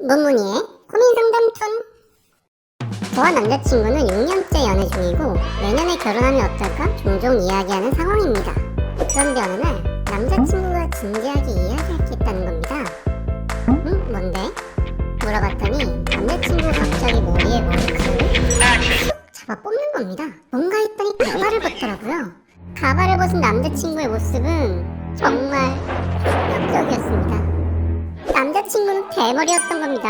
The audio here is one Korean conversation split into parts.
문문이의 고민상담툰 저와 남자친구는 6년째 연애 중이고 내년에 결혼하면 어떨까 종종 이야기하는 상황입니다. 그런데 어느 날 남자친구가 진지하게 이야기하겠다는 겁니다. 응? 뭔데? 물어봤더니 남자친구가 갑자기 머리에 머리카락을 쑥 잡아 뽑는 겁니다. 뭔가 했더니 가발을 벗더라고요. 가발을 벗은 남자친구의 모습은 정말 친구는 대머리였던 겁니다.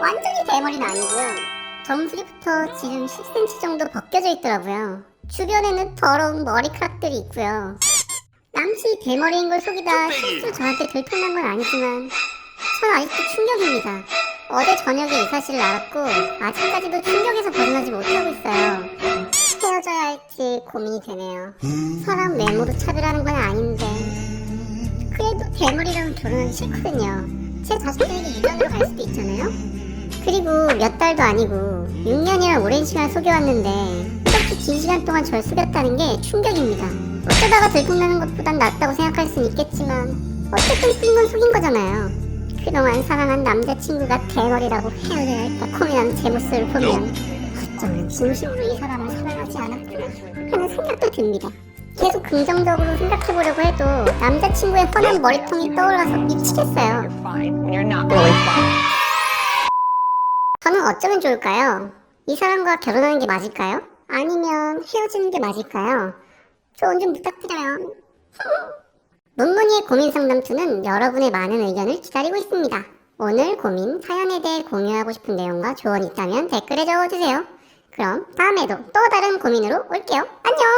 완전히 대머리는 아니고요. 정수리부터 지금 10cm 정도 벗겨져 있더라고요. 주변에는 더러운 머리카락들이 있고요. 남친이 대머리인 걸 속이다 실수로 저한테 들통난 건 아니지만 전 아직도 충격입니다. 어제 저녁에 이 사실을 알았고 아직까지도 충격에서 벗어나지 못하고 있어요. 헤어져야 할지 고민이 되네요. 사람 외모로 차별하는 건 아닌데 그래도 대머리라면 결혼하기 싫거든요. 제 자식들에게 유전으로 갈 수도 있잖아요. 그리고 몇 달도 아니고 6년이나 오랜 시간 속여왔는데 이렇게 긴 시간 동안 절 속였다는 게 충격입니다. 어쩌다가 들통나는 것보단 낫다고 생각할 순 있겠지만 어쨌든 속인 건 속인 거잖아요. 그동안 사랑한 남자친구가 대머리라고 헤어져야 할까 고민하는 제 모습을 보면 어쩌면 진심으로 이 사람을 사랑하지 않았구나 하는 생각도 듭니다. 계속 긍정적으로 생각해보려고 해도 남자친구의 훤한 머리통이 떠올라서 미치겠어요. 저는 어쩌면 좋을까요? 이 사람과 결혼하는 게 맞을까요? 아니면 헤어지는 게 맞을까요? 조언 좀 부탁드려요. 문문이의 고민 상담투는 여러분의 많은 의견을 기다리고 있습니다. 오늘 고민, 사연에 대해 공유하고 싶은 내용과 조언이 있다면 댓글에 적어주세요. 그럼 다음에도 또 다른 고민으로 올게요. 안녕!